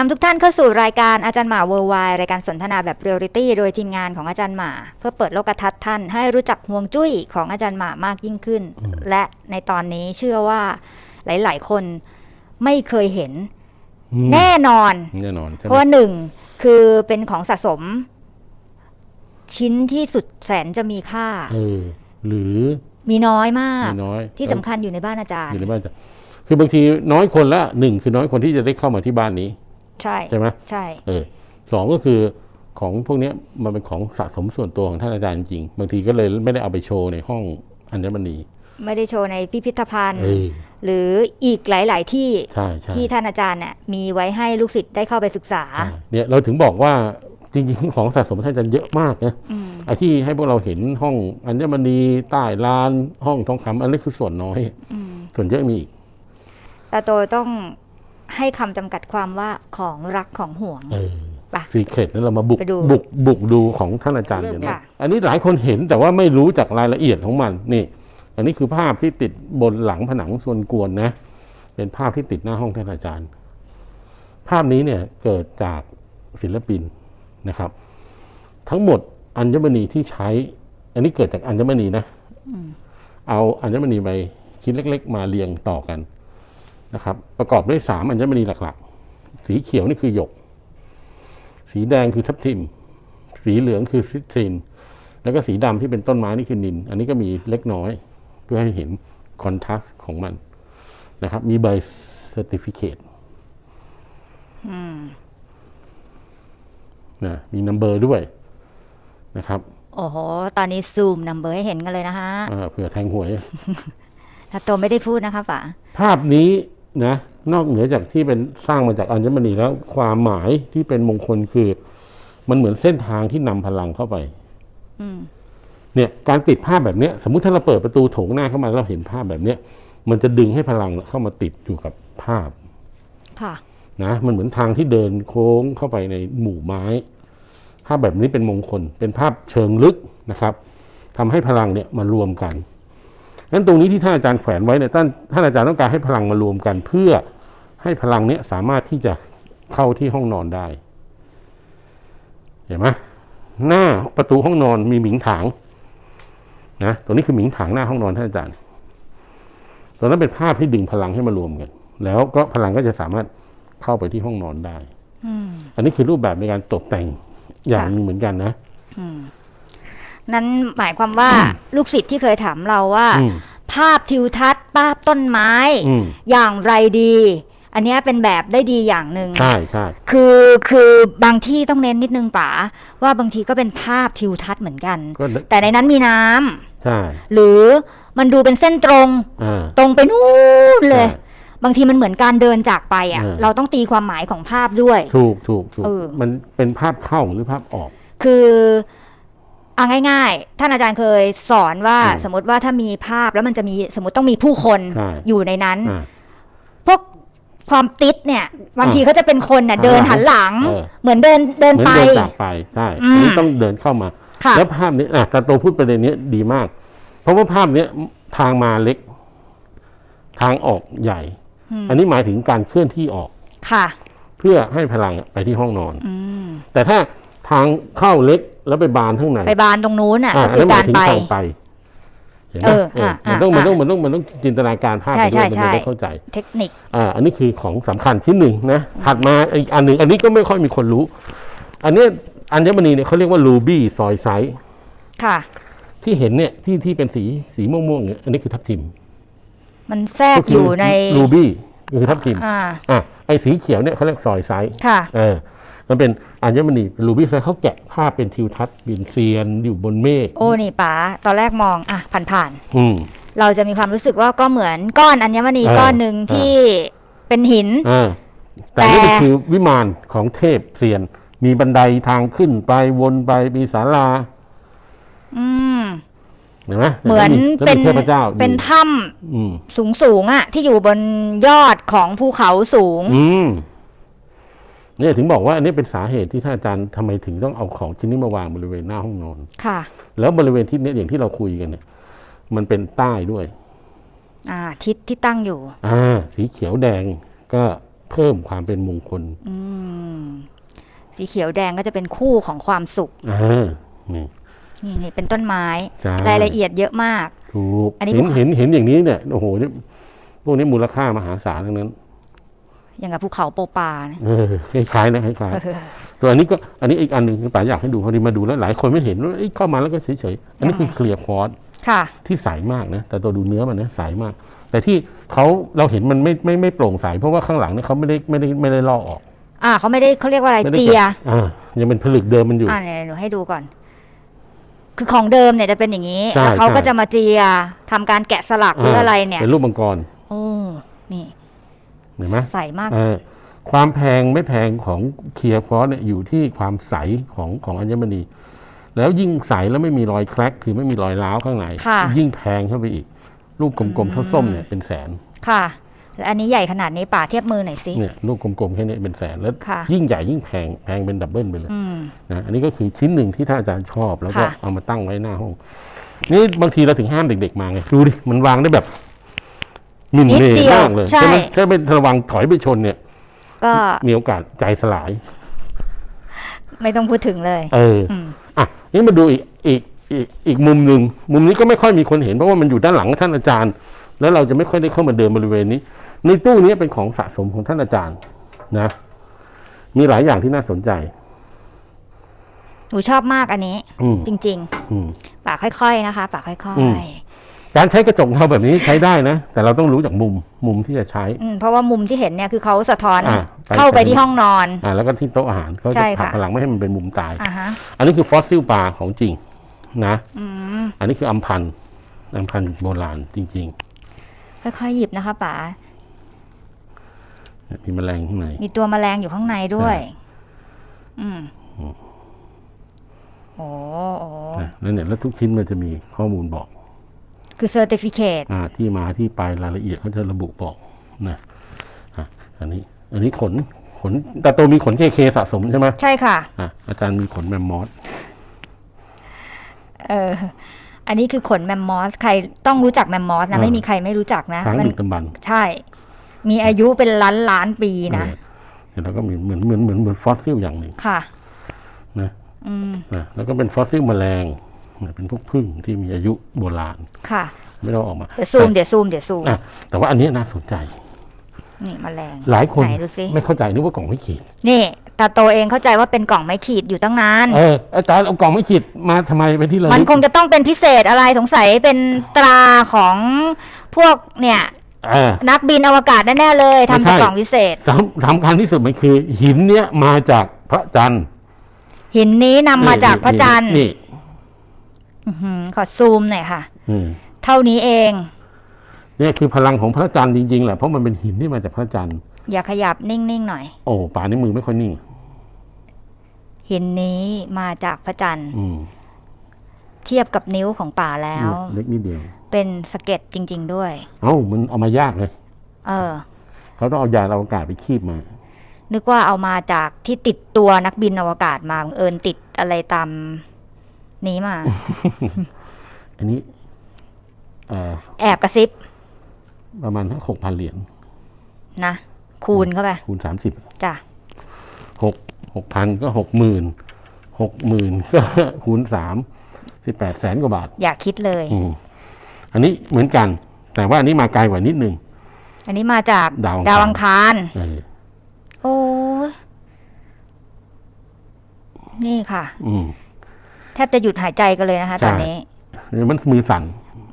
นำทุกท่านเข้าสู่รายการอาจารย์หมาเวอร์ไวรายการสนทนาแบบเรียลลิตี้โดยทีมงานของอาจารย์หมา เพื่อเปิดโลกทัศน์ท่านให้รู้จักห่วงจุ้ยของอาจารย์หมามากยิ่งขึ้น และในตอนนี้เชื่อว่าหลาย ๆ คนไม่เคยเห็นอืมแน่นอน แน่นอนใช่เพไหมราะว่าหนึ่งคือเป็นของสะสม ชิ้นที่สุดแสนจะมีค่าเออหรือมีน้อยมากมีน้อยที่สำคัญอยู่ในบ้านอาจารอย์ยู่ในบ้านจะคือบางทีน้อยคนละหนึ่งคือน้อยคนที่จะได้เข้ามาที่บ้านนี้ ใช่ใช่ไหมใช่เออสองก็คือของพวกเนี้ยมันเป็นของสะสมส่วนตัวของท่านอาจารย์จริง บางทีก็เลยไม่ได้เอาไปโชว์ในห้องอัญมณี ไม่ได้โชว์ในพิพิธภัณฑ์เออหรืออีกหลาย ๆ ที่ใช่ใช่ที่ท่านอาจารย์เนี่ยมีไว้ให้ลูกศิษย์ได้เข้าไปศึกษาใช่เนี่ยเราถึงบอกว่าจริง ๆ ของสะสมท่านอาจารย์เยอะมากนะไอ้ที่ให้พวกเราเห็นห้องอัญมณีใต้ลานห้องทองคำอันนี้คือส่วนน้อย ส่วนเยอะมีอีกตาโตต้อง ให้คำจำกัดความว่าของรักของห่วงเออไป ซีเครตนั้นเรามาบุกไปดูบุกบุกดูของท่านอาจารย์เริ่เดี๋มยวนะค่ะ อันนี้หลายคนเห็นแต่ว่าไม่รู้จากรายละเอียดของมันนี่ อันนี้คือภาพที่ติดบนหลังผนังส่วนกวนนะ เป็นภาพที่ติดหน้าห้องท่านอาจารย์ ภาพนี้เนี่ยเกิดจากศิลปินนะครับ ทั้งหมดอัญมณีที่ใช้ อันนี้เกิดจากอัญมณีนะเอาอัญมณีไปชิ้นเล็ก ๆ มาเรียงต่อกัน นะครับ ประกอบด้วยสามอัญมณีหลักๆ สีเขียวนี่คือหยก สีแดงคือทับทิม สีเหลืองคือซิตริน แล้วก็สีดำที่เป็นต้นไม้นี่คือนิน อันนี้ก็มีเล็กน้อยเพื่อให้เห็นคอนทราสต์ของมันนะครับ มีใบเซอร์ติฟิเคตนะมีนัมเบอร์ด้วยนะครับโอ้โห ตอนนี้ซูมนัมเบอร์ให้เห็นกันเลยนะคะอ่าเผื่อแทงหวยตาโตไม่ได้พูดนะคะป๋าภาพนี้ นะนอกเหนือจากที่เป็นสร้างมาจากอัญมณีแล้วความหมายที่เป็นมงคลคือ มันเหมือนเส้นทางที่นำพลังเข้าไปเนี่ยการติดภาพแบบเนี้ย สมมุติถ้าเราเปิดประตูโถงหน้าเข้ามาแล้วเราเห็นภาพแบบเนี้ย มันจะดึงให้พลังเข้ามาติดอยู่กับภาพ ค่ะ นะมันเหมือนทางที่เดินโค้งเข้าไปในหมู่ไม้ ภาพแบบนี้เป็นมงคล เป็นภาพเชิงลึกนะครับทำให้พลังเนี่ยมารวมกัน งั้นตรงนี้ที่ท่านอาจารย์แขวนไว้เนี่ยท่านท่านอาจารย์ต้องการให้พลังมารวมกัน เพื่อให้พลังเนี้ยสามารถที่จะเข้าที่ห้องนอนได้ เห็นไหมหน้าประตูห้องนอนมีหมิงถางนะตรงนี้คือหมิงถางหน้าห้องนอนท่านอาจารย์ตรงนั้นเป็นภาพที่ดึงพลังให้มารวมกัน แล้วก็พลังก็จะสามารถเข้าไปที่ห้องนอนได้อันนี้คือรูปแบบในการตกแต่งอย่างหนึงเหมือนกันนะ นั้นหมายความว่าลูกศิษย์ที่เคยถามเราว่าอืมภาพทิวทัศน์ภาพต้นไม้อืมอย่างไรดี อันเนี้ยเป็นแบบได้ดีอย่างหนึ่งใช่ใช่คือคือบางที่ต้องเน้นนิดนึงป๋าว่าบางทีก็เป็นภาพทิวทัศน์เหมือนกันก็แต่ในนั้นมีน้ำใช่หรือมันดูเป็นเส้นตรงอ่าตรงไปนู่นเลยใช่บางทีมันเหมือนการเดินจากไปอะเออเราต้องตีความหมายของภาพด้วย ถูกถูกถูกเออมันเป็นภาพเข้าหรือภาพออก คือ เอาง่ายๆ ท่านอาจารย์เคยสอนว่าอืมสมมติว่าถ้ามีภาพแล้วมันจะมีสมมติต้องมีผู้คนใช่อยู่ในนั้นอ่าพวกความติดเนี่ยบางทีอ่าเขาจะเป็นคนน่ะหันเดินหลังหันหลังเออเหมือนเดินเดินเหมือนไปเดินจากไปใช่อืมอันนี้ต้องเดินเข้ามาค่ะแล้วภาพนี้อะตาโตพูดประเด็นนี้ดีมาก เพราะว่าภาพเนี้ยทางมาเล็ก ทางออกใหญ่ อันนี้หมายถึงการเคลื่อนที่ออกค่ะ เพื่อให้พลังไปที่ห้องนอนอืมแต่ถ้า ทางเข้าเล็กแล้วไปบานข้างในไปบานตรงนู้นอะอ่าก็คือนั้นหกามารยถึงไปทางไปเห็นไหมเออเอออะมันต้องอะมันต้องมันต้องมันต้องจินตนาการภาพใช่ไปด้วยใช่มันจะได้ใช่เข้าใจ เทคนิคอ่าอันนี้คือของสำคัญชิ้นหนึ่งนะถัดมาอีกอันหนึ่งอันนี้ก็ไม่ค่อยมีคนรู้ อันเนี้ยอัญมณีเนี่ยเขาเรียกว่ารูบี้ซอยไซส์ค่ะ ที่เห็นเนี่ยที่ที่เป็นสีสีม่วงๆเนี่ยอันนี้คือทับทิม มันแทรกอยู่ในรูบี้คือทับทิมอ่าอะไอ้สีเขียวเนี่ยเขาเรียกซอยไซส์ค่ะ เออ มันเป็นอัญมณีเป็นรูบี้ไซส์เขาแกะภาพเป็นทิวทัศน์บินเซียนอยู่บนเมฆโอ้นี่ป๋าตอนแรกมองอะผ่านอืม ๆ เราจะมีความรู้สึกว่าก็เหมือนก้อนอัญมณีเออ ก้อนหนึ่งเออที่เป็นหิน อ่าแต่นี่มันคือวิมานของเทพเซียน มีบันไดทางขึ้นไปวนไปมีศาลาอืม เห็นไหมเหมือนแล้วเป็นมีเทพเจ้าอยู่เป็นถ้อืมำสูงสูงๆอะที่อยู่บนยอดของภูเขาสูง อืม เนี่ยถึงบอกว่าอันนี้เป็นสาเหตุที่ท่านอาจารย์ทำไมถึงต้องเอาของชิ้นนี้มาวางบริเวณหน้าห้องนอน ค่ะ แล้วบริเวณที่เนี้ยอย่างที่เราคุยกันเนี่ย มันเป็นใต้ด้วย อ่า ทิศที่ตั้งอยู่ อ่า สีเขียวแดงก็เพิ่มความเป็นมงคล อืม สีเขียวแดงก็จะเป็นคู่ของความสุข อ่า นี่ นี่นี่เป็นต้นไม้ ใช่ รายละเอียดเยอะมาก ถูกอันนี้เห็นภูเขาเห็นเห็นอย่างนี้เนี่ยโอ้โหนี่พวกนี้มูลค่ามหาศาลทั้งนั้น อย่างกับภูเขาโปปานะเออคล้ายๆนะคล้ายๆตัวอันนี้ก็อันนี้อีกอันหนึ่งป๋าอยากให้ดูพอดีมาดูแล้วหลายคนไม่เห็นว่าเอ้ยเข้ามาแล้วก็เฉยๆอันนี้คือเคลียร์ควอตค่ะ ที่ใสมากนะ แต่ตัวดูเนื้อมันนะใสมาก แต่ที่เขาเราเห็นมันไม่ไม่ไม่โปร่งใสเพราะว่าข้างหลังเนี่ยเขาไม่ได้ไม่ได้ไม่ได้ลอกออก อ่าเขาไม่ได้เขาเรียกว่าอะไรไม่ได้เจีย อ่ายังเป็นผลึกเดิมมันอยู่ อ่าเนี่ยหนูให้ดูก่อน คือของเดิมเนี่ยจะเป็นอย่างนี้ใช่แล้วเขาใช่ ก็จะมาเจียทำการแกะสลักหรืออะไรเนี่ยเป็นรูปมังกร โอ้นี่ เห็นไหมใสมากเออความแพงไม่แพงของเคลียร์ฟอสเนี่ยอยู่ที่ความใสของของอัญมณี แล้วยิ่งใสแล้วไม่มีรอยแครกคือไม่มีรอยร้าวข้างในค่ะยิ่งแพงเข้าไปอีก ลูกกลมๆเท่าส้มเนี่ยเป็นแสนค่ะแล้วอันนี้ใหญ่ขนาดนี้ป่าเทียบมือหน่อยสิเนี่ยลูกกลมๆแค่นี้เป็นแสนแล้วค่ะยิ่งใหญ่ยิ่งแพงแพงเป็นดับเบิลไปเลยอืมนะอันนี้ก็คือชิ้นหนึ่งที่ท่านอาจารย์ชอบแล้วก็ค่ะเอามาตั้งไว้หน้าห้อง นี่บางทีเราถึงห้ามเด็กๆมาไงดูดิมันวางได้แบบห มินนิดเมย์เดียวมากเลยใช่ ไหมแค่เป็นระวังถอยไปชนเนี่ย ก็มีโอกาสใจสลาย ไม่ต้องพูดถึงเลยเอออมอะนี่มาดูอีกอีกอีกอีกมุมหนึ่งมุมนี้ก็ไม่ค่อยมีคนเห็นเพราะว่ามันอยู่ด้านหลังท่านอาจารย์ แล้วเราจะไม่ค่อยได้เข้ามาเดินบริเวณนี้ ในตู้นี้เป็นของสะสมของท่านอาจารย์ นะ มีหลายอย่างที่น่าสนใจ หนูชอบมากอันนี้ อืม จริง อืม ๆป่าค่อย ๆ นะคะป่าค่อือมย การใช้กระจกเงาแบบนี้ใช้ได้นะ แต่เราต้องรู้จากมุมมุมที่จะใช้ๆอืมเพราะว่ามุมที่เห็นเนี่ยคือเขาสะท้อนอ่าไปเข้าไปที่ห้องนอน อ่าแล้วก็ที่โต๊ะอาหารเขาใช่จะผลักค่ะ พลังไม่ให้มันเป็นมุมตาย อ่าฮะอันนี้คือฟอสซิลปลาของจริงนะ อืมอันนี้คืออัมพันธ์อัมพันธ์โบราณจริงค่อยๆหยิบนะคะป๋าๆมีแมลงข้างใน มีตัวแมลงอยู่ข้างในด้วย อืมโอ้โอ้นะแล้วเนี่ยแล้วทุกชิ้นมันจะมีข้อมูลบอก คือเซอร์ติฟิเคตอ่าที่มาที่ไปรายละเอียดเขาจะระบุบอกนะอะอันนี้ อันนี้ขนขนแต่ตัวมีขนเคเคสะสมใช่ไหมใช่ค่ะอะอาจารย์มีขนแมมมอสเอออันนี้คือขนแมมมอสใครต้องรู้จักแมมมอสนะอ่าไม่มีใครไม่รู้จักนะช้างมัดึกดำบรรพ์ใช่ มีอายุเป็นล้านล้านปีนะเออแล้วก็มีเหมือนเหมือนเหมือนเหมือนฟอสซิลอย่างหนึ่งค่ะนะอืมนะแล้วก็เป็นฟอสซิลแมลงนะ เป็นพวกพึ่งที่มีอายุโบราณ ค่ะ ไม่ต้องออกมา เดี๋ยวซูม เดี๋ยวซูม เดี๋ยวซูม อะแต่ว่าอันนี้น่าสนใจ นี่แมลงหลายคนไหนดูสิ ไม่เข้าใจนึกว่ากล่องไม่ขีด นี่ตาโตเองเข้าใจว่าเป็นกล่องไม้ขีดอยู่ตั้งนาน เอออาจารย์เอากล่องไม่ขีดมาทำไมไปที่ระลึกมันคงจะต้องเป็นพิเศษอะไรสงสัยเป็นตราของพวกเนี่ยอ่านักบินอวกาศแน่ๆเลยทำเป็นไม่ใช่ กล่องพิเศษ สำสำคัญที่สุดมันคือ หินเนี้ยมาจากพระจันทร์หินนี้นำมาจากพระจันทร์ นี่อื้อหือ ขอซูมหน่อยค่ะอืมเท่านี้เองเนี่ยคือพลังของพระจันทร์จริงๆแหละเพราะมันเป็นหินที่มาจากพระจันทร์อย่าขยับนิ่งๆหน่อย โอ้ป่านี้มือไม่ค่อยนิ่งหินนี้มาจากพระจันทร์อืมเทียบกับนิ้วของป่าแล้วเนี่ยเล็กนิดเดียว เป็นสะเก็ดจริง ๆ ด้วย เอ้ามันเอามายากเลยเออ เขาต้องเอายานอวกาศไปคีบมา นึกว่าเอามาจากที่ติดตัวนักบินอวกาศมาบังเอิญติดอะไรตาม นี้มา อันนี้เอ่อแอบกระซิบประมาณหกพันเหรียญนะ คูณเข้าไป คูณสามสิบจ้ะหกหกพันก็หกหมื่นหกหมื่นก็คูณสามสิบแปดแสนกว่าบาท อย่าคิดเลย อืมอันนี้เหมือนกัน แต่ว่าอันนี้มาไกลกว่านิดนึง อันนี้มาจากดาวอังคารดาวอังคาร เออโอ้ยนี่ค่ะ อืมแทบจะหยุดหายใจกันเลยนะคะใช่ตอนนี้นี่มันมือสั่น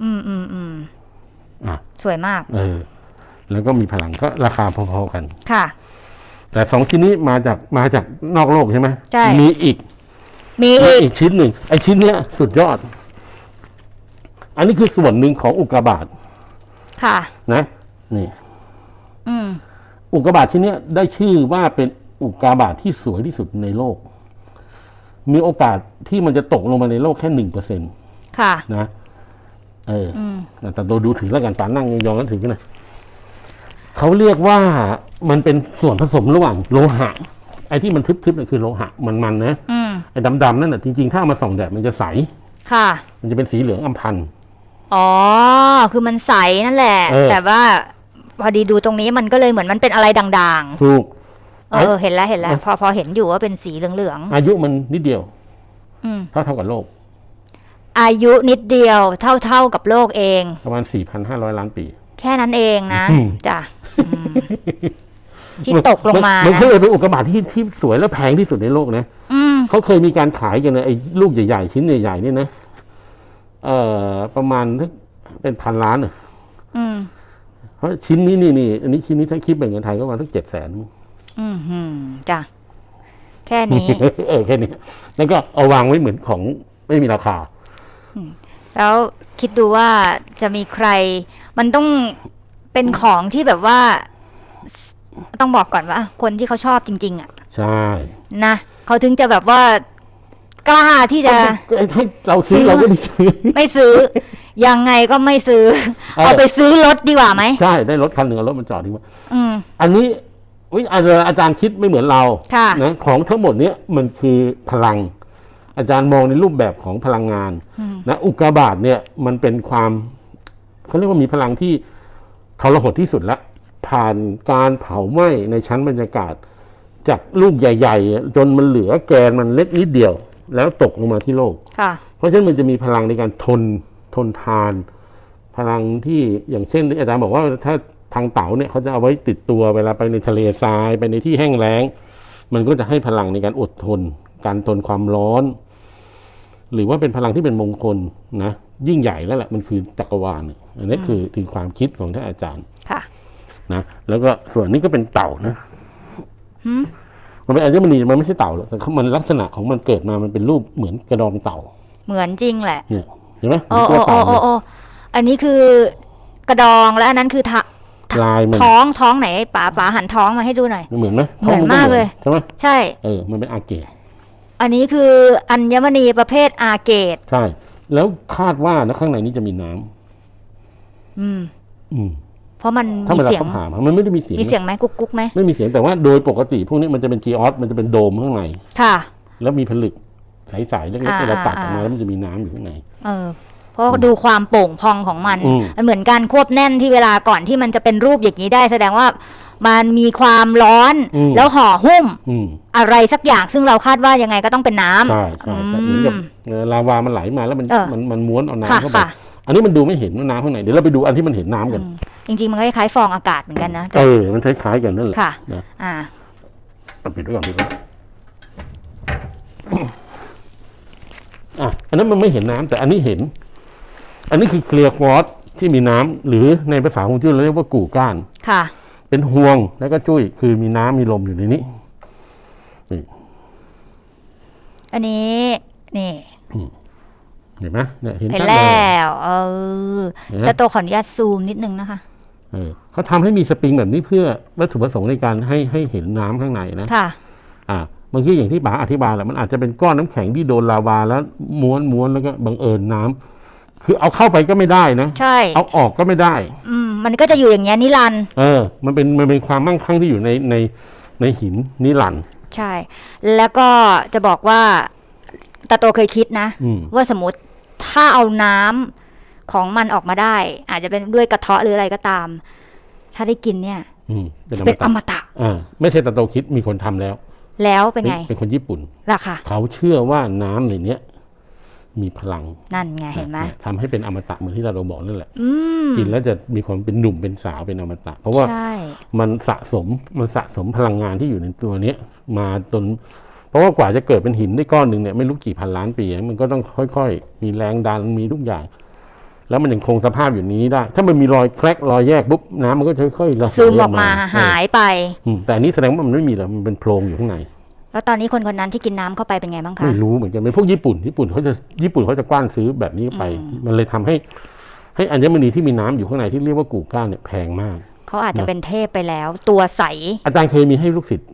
อืมอืมอืมอะสวยมาก เออ แล้วก็มีพลังก็ราคาพอๆกัน ค่ะ แต่สองชิ้นนี้มาจากมาจากนอกโลกใช่ไหมใช่ มีอีก มีมีอีกอีกชิ้นหนึ่งไอ้ชิ้นเนี้ยสุดยอด อันนี้คือส่วนหนึ่งของอุกกาบาตค่ะ นะนี่ อืม อุกกาบาตชิ้นเนี้ยได้ชื่อว่าเป็นอุกกาบาตที่สวยที่สุดในโลก มีโอกาสที่มันจะตกลงมาในโลกแค่หนึ่งเปอร์เซ็นตค่ะ นะเอออมแต่ตัวดูถือแล้วกันปานั่งยองๆแล้วถือกันนะเขาเรียกว่ามันเป็นส่วนผสมระหว่างโลหะ ไอ้ที่มันทึบๆน่ะคือโลหะมันๆนะอืมไอ้ดำๆนั่นน่ะจริงๆ ถ้าเอามาส่องแดดมันจะใส ค่ะ มันจะเป็นสีเหลืองอำพันธ์อ๋อ คือมันใสนั่นแหละเออแต่ว่าพอดีดูตรงนี้มันก็เลยเหมือนมันเป็นอะไรด่างถูก เออเออเห็นแล้วเห็นแล้ว พอพอเห็นอยู่ว่าเป็นสีเหลืองอายุมันนิดเดียวๆอืมเท่าเท่ากับโลก อายุนิดเดียวเท่าเท่ากับโลกเอง ประมาณ4,500ล้านปี แค่นั้นเองนะอืมจ้ะอืมที่ตกลงมามันนะก็เลยเป็นอุกกาบาตที่ที่สวยและแพงที่สุดในโลกนะอืมเขาเคยมีการขายกันนะไอ้ลูกใหญ่ๆชิ้นใหญ่ๆเนี่ยนะเอ่อประมาณสักเป็นพันล้านอะอืมเพราะชิ้นนี้นี่นี่อันนี้ชิ้นนี้ถ้าคิดเป็นเงินไทยก็ประมาณสักเจ็ดแสน อืมหืมจ้ะแค่นี้ เออแค่นี้ แล้วก็เอาวางไว้เหมือนของไม่มีราคา แล้วคิดดูว่าจะมีใคร มันต้องเป็นของที่แบบว่า ต้องบอกก่อนว่า คนที่เขาชอบจริง ๆ อะ ใช่ นะเขาถึงจะแบบว่ากล้าที่จะให้เราซื้อซื้อเราก็ไม่ซื้อไม่ซื้อ ยังไงก็ไม่ซื้อเออเอาไปซื้อรถดีกว่าไหมใช่ได้รถคันหนึ่งเอารถมันจอดทิ้งไว้อืมอันนี้ อุ๊ยอาจารย์อาจารย์คิดไม่เหมือนเราค่ะนะของทั้งหมดเนี้ยมันคือพลัง อาจารย์มองในรูปแบบของพลังงานอืมนะอุกกาบาตเนี่ยมันเป็นความเขาเรียกว่ามีพลังที่ทรหดที่สุดละผ่านการเผาไหม้ในชั้นบรรยากาศ จากลูกใหญ่ ๆ จนมันเหลือแกนมันเล็กนิดเดียว แล้วตกลงมาที่โลกค่ะเพราะฉะนั้นมันจะมีพลังในการทนทนทาน พลังที่อย่างเช่นที่อาจารย์บอกว่าถ้า ทางเต๋าเนี่ยเขาจะเอาไว้ติดตัวเวลาไปในทะเลทรายไปในที่แห้งแล้ง มันก็จะให้พลังในการอดทน การทนความร้อน หรือว่าเป็นพลังที่เป็นมงคลนะยิ่งใหญ่แล้วแหละมันคือจักรวาลเนี่ยอันนี้คือคือความคิดของท่านอาจารย์ค่ะนะแล้วก็ส่วนนี้ก็เป็นเต่านะหืมมันเป็นอัญมณีมันไม่ใช่เต่าหรอกแต่มันลักษณะของมันเกิดมามันเป็นรูปเหมือนกระดองเต่า เหมือนจริงแหละเนี่ยเห็นไหมโอ้ตัวโอ้โอ้เต่าโอ้เนี่ยโอ้อันนี้คือกระดองและอันนั้นคือทะ ลายมันท้องท้องไหนป๋าป๋าหันท้องมาให้ดูหน่อย เหมือนไหมเหมือนมากเลยใช่ไหมใช่ เออ มันเป็นอาเกตอันนี้คืออัญมณีประเภทอาเกตใช่ แล้วคาดว่านะข้างในนี้จะมีน้ำอืม อืมเพราะมันถ้ามีเวลาเสียงเขาผ่ามามันไม่ได้มีเสียงมีเสียงไหมกุ๊กกุ๊กไหมไม่มีเสียงแต่ว่าโดยปกติพวกนี้มันจะเป็นจีออสมันจะเป็นโดมข้างในค่ะ แล้วมีผลึกใสๆเล็กอ่าๆเวลาตัดออกมาอ่าแล้วมันจะมีน้ำอยู่ข้างใน เออ เพราะดูความโป่งพองของมัน อืม มันเหมือนการควบแน่นที่เวลาก่อนที่มันจะเป็นรูปอย่างนี้ได้ แสดงว่ามันมีความร้อน อืม แล้วห่อหุ้มอืมอะไรสักอย่าง ซึ่งเราคาดว่ายังไงก็ต้องเป็นน้ำ ใช่ใช่ใช่เหมือนกับเอ่อลาวามันไหลมาแล้วมันเออ มันมันม้วนเอาค่ะน้ำเข้าไปค่ะ อันนี้มันดูไม่เห็นว่าน้ำข้างในเดี๋ยวเราไปดูอันที่มันเห็นน้ำกัน จริงๆ มันก็คล้ายๆฟองอากาศเหมือนกันนะเออ มันคล้ายๆกันนั่นแหละค่ะ นะอ่า เอาปิดไว้ก่อนปิดไว้อะอันนั้นมันไม่เห็นน้ำแต่อันนี้เห็น อันนี้คือเคลียร์ควอตที่มีน้ำหรือในภาษาของที่เราเรียกว่ากู่ก้านค่ะ เป็นห่วงแล้วก็จุ้ยคือมีน้ำมีลมอยู่ในนี้อันนี้นี่เห็นไหมเนี่ยเห็นเห็นชัดแล้เลยวเออเห็นไหมจะตัวขออนุญาตซูมนิดนึงนะคะเออเขาทำให้มีสปริงแบบนี้เพื่อวัตถุประสงค์ในการให้ให้เห็นน้ำข้างในนะค่ะ อ่าบางทีอย่างที่ป๋าอธิบายแหละมันอาจจะเป็นก้อนน้ำแข็งที่โดนลาวาแล้วม้วนม้วนแล้วก็บังเอิญน้ำ คือเอาเข้าไปก็ไม่ได้นะใช่ เอาออกก็ไม่ได้ อืมมันก็จะอยู่อย่างเงี้ยนิรันดร์เออ มันเป็นมันเป็นความมั่งคั่งที่อยู่ในในในหินนิรันดร์ใช่ แล้วก็จะบอกว่าตาโตเคยคิดนะ อืม ว่าสมมติถ้าเอาน้ำของมันออกมาได้ อาจจะเป็นด้วยกระเทาะหรืออะไรก็ตาม ถ้าได้กินเนี่ย อืมเป็นอจะมเป็นอตะมตะอ่าไม่ใช่ตะโตคิดมีคนทำแล้วแล้วเป็นไงเป็นคนญี่ปุ่นราคาเขาเชื่อว่าน้ำในเนี้ย มีพลังนั่นไงเห็นไหมะทำให้เป็นอมตะเหมือนที่ตาโตบอกนั่นแหละอืมกินแล้วจะมีความเป็นหนุ่มเป็นสาวเป็นอมตะ เพราะว่าใช่มันสะสมมันสะสมพลังงานที่อยู่ในตัวเนี้ยมาจนเพราะว่ากว่าจะเกิดเป็นหินได้ก้อนหนึ่งเนี่ยไม่รู้กี่พันล้านปีมันก็ต้องค่อย ๆ มีแรงดันมีทุกอย่าง แล้วมันยังคงสภาพอยู่ในนี้ได้ ถ้ามันมีรอยแครกรอยแยกปุ๊บน้ำมันก็จะค่อยๆระเหยซึมออกมาเออหายไปอืมแต่อันนี้แสดงว่ามันไม่มีหรอกมันเป็นโพรงอยู่ข้างใน แล้วตอนนี้คนคนนั้นที่กินน้ำเข้าไปเป็นไงบ้างคะไม่รู้เหมือนกันเป็นพวกญี่ปุ่นญี่ปุ่นเขาจะญี่ปุ่นเขาจะกว้านซื้อแบบนี้ไป มันเลยทำให้ ให้อัญมณีที่มีน้ำอยู่ข้างในที่เรียกว่ากู่ก้านเนี่ยแพงมากเขาอาจจะเป็นเทพไปแล้ว ตัวใส อาจารย์เคยมีให้ลูกศิษย์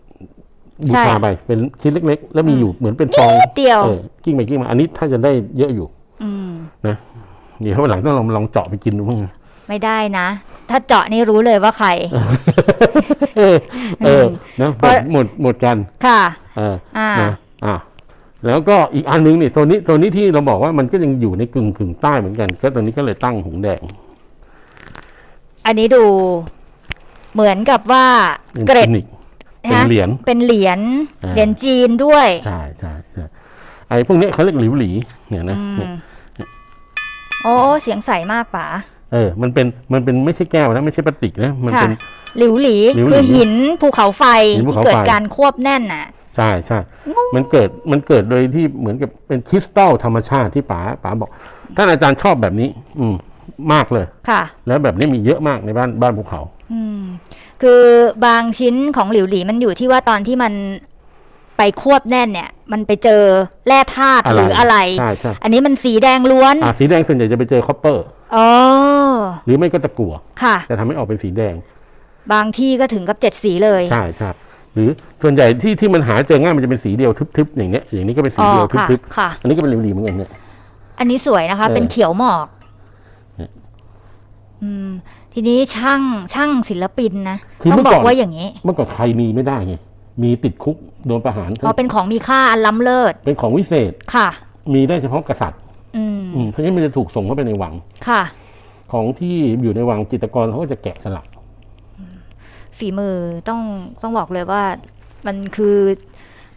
บูใช่ชาไปเป็นชิ้นเล็ก ๆ แล้วมีอยู่เหมือนเป็นฟองนิดเดียวเออกิ้งไปกิ้งมา อันนี้ถ้าจะได้เยอะอยู่อืมเดี๋ยววันหลังต้องลองลองเจาะไปกินดูบ้างนะไม่ได้นะ ถ้าเจาะนี่รู้เลยว่าใคร เออเออนะหเพมราะดหมดหมดกัน ค่ะเอออ่านะอ่าแล้วก็อีกอันนึงนี่ตัวนี้ตัวนี้ที่เราบอกว่ามันก็ยังอยู่ในกึ่งกึ่งใต้เหมือนกัน ก็ตัวนี้ก็เลยตั้งหงแดง อันนี้ดูเหมือนกับว่าเป็นเกร็ดฟินิกเป็นฮะเหรียญเป็นเหรียญอ่าเหรียญจีนด้วยใช่ใช่ใช่ไอ้พวกเนี้ยเขาเรียกหลิวหลีเนี่ยนะอืมเนี่ยโอ้เสียงใสมากป๋า เออ มันเป็น มันเป็นไม่ใช่แก้วนะไม่ใช่พลาสติกนะ มันค่ะ เป็น หลิวหลีหลิวหลีคือหินภูเขาไฟหินภูที่เขาไฟ เกิดการควบแน่นน่ะ ใช่ใช่ มันเกิด มันเกิดโดยที่เหมือนกับเป็นคริสตัลธรรมชาติที่ป๋าป๋าบอก ท่านอาจารย์ชอบแบบนี้ อืม มากเลย ค่ะ แล้วแบบนี้มีเยอะมากในบ้านบ้านภูเขาอืมคือบางชิ้นของหลิวหลีมันอยู่ที่ว่าตอนที่มัน ไปควบแน่นเนี่ย มันไปเจอแร่ธาตุอะไรหรืออะไร ใช่ใช่อันนี้มันสีแดงล้วน อ่าสีแดงส่วนใหญ่จะไปเจอคอปเปอร์ อ๋อ หรือไม่ก็ตะกั่วค่ะ จะทำให้ออกเป็นสีแดง บางที่ก็ถึงกับเจ็ดสีเลย ใช่ใช่หรือส่วนใหญ่ที่ที่มันหาเจอง่ายมันจะเป็นสีเดียวทึบๆอย่างเนี้ยอย่างนี้ก็เป็นสีอ๋อเดียวค่ะทึบค่ะ ๆอันนี้ก็เป็นเหลวๆเหมือนกันเนี่ย อันนี้สวยนะคะ เออเป็นเขียวหมอก เนี่ยอืม ทีนี้ช่างช่างศิลปินนะ คือต้องเมื่อบอก่อกนว่าอย่างนี้ เมื่อก่อนใครมีไม่ได้ไงมีติดคุก โดนประหารเพราะเป็นของมีค่าอันล้ำเลิศ เป็นของวิเศษค่ะ มีได้เฉพาะกษัตริย์อืมอืมเพราะฉะนั้นมันจะถูกส่งเข้าไปในวังค่ะ ของที่อยู่ในวังจิตรกรเขาก็จะแกะสลักฝีมือต้องต้องบอกเลยว่า มันคือ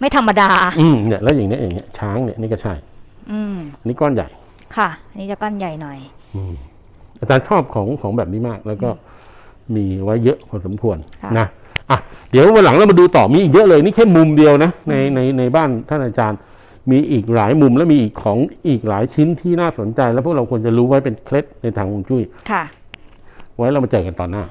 ไม่ธรรมดา อืมเนี่ยแล้วอย่างเนี้ยอย่างเนี้ยช้างเนี่ยนี่ก็ใช่ อืมอันนี่ก้อนใหญ่ ค่ะอันนี้จะก้อนใหญ่หน่อยอาจารย์ชอบของของแบบนี้มาก แล้วก็มีไว้เยอะพอสมควรค่ะนะ อะเดี๋ยววันหลังเรามาดูต่อมีอีกเยอะเลยนี่แค่มุมเดียวนะในในในบ้านท่านอาจารย์ มีอีกหลายมุมและมีอีกของอีกหลายชิ้นที่น่าสนใจ แล้วพวกเราควรจะรู้ไว้เป็นเคล็ดในทางฮวงจุ้ยค่ะ ไว้เรามาเจอกันตอนหน้า